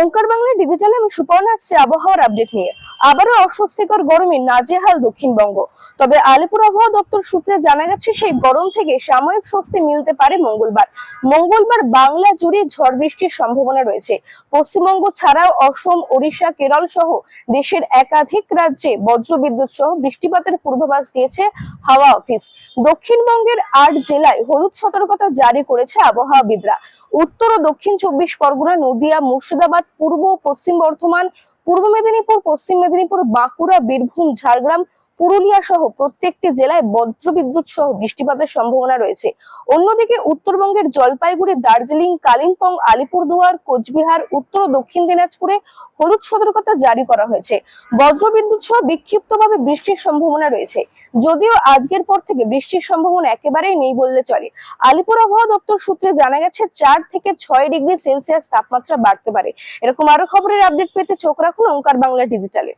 ওঙ্কার বাংলা ডিজিটালে আমি সুপর্ণা আসছি আবহাওয়ার আপডেট নিয়ে। আবারও অস্বস্তিকর গরমে নাজেহাল দক্ষিণবঙ্গ। তবে আলিপুর আবহাওয়া দপ্তর সূত্রে জানা গেছে, সেই গরম থেকে সাময়িক স্বস্তি মিলতে পারে মঙ্গলবার। মঙ্গলবার বাংলা জুড়ে ঝড় বৃষ্টির সম্ভাবনা রয়েছে। পশ্চিমবঙ্গ ছাড়াও অসম, ওড়িশা, কেরল সহ দেশের একাধিক রাজ্যে বজ্রবিদ্যুৎ সহ বৃষ্টিপাতের পূর্বাভাস দিয়েছে হাওয়া অফিস। দক্ষিণবঙ্গের আট জেলায় হলুদ সতর্কতা জারি করেছে আবহাওয়াবিদরা। উত্তর ও দক্ষিণ চব্বিশ পরগনা, নদিয়া, মুর্শিদাবাদ, পূর্ব ও পশ্চিম বর্ধমান, পূর্ব মেদিনীপুর, পশ্চিম মেদিনীপুর, বাঁকুড়া, বীরভূম, ঝাড়গ্রাম, পুরুলিয়া সহ প্রত্যেকটি জেলায় বজ্রবিদ্যুৎ সহ বৃষ্টিপাতের সম্ভাবনা রয়েছে। অন্যদিকে উত্তরবঙ্গের জলপাইগুড়ি, দার্জিলিং, কালিম্পং, আলিপুরদুয়ার, কোচবিহার, উত্তর ও দক্ষিণ দিনাজপুরে হলুদ সতর্কতা জারি করা হয়েছে। বজ্রবিদ্যুৎ সহ বিক্ষিপ্তভাবে বৃষ্টির সম্ভাবনা রয়েছে। যদিও আজকের পর থেকে বৃষ্টির সম্ভাবনা একেবারেই নেই বললে চলে। আলিপুর আবহাওয়া দপ্তর সূত্রে জানা গেছে, চার থেকে ছয় ডিগ্রি সেলসিয়াস তাপমাত্রা বাড়তে পারে। এরকম আরও খবরের আপডেট পেতে চোখ রাখুন ওঙ্কার বাংলা ডিজিটালে।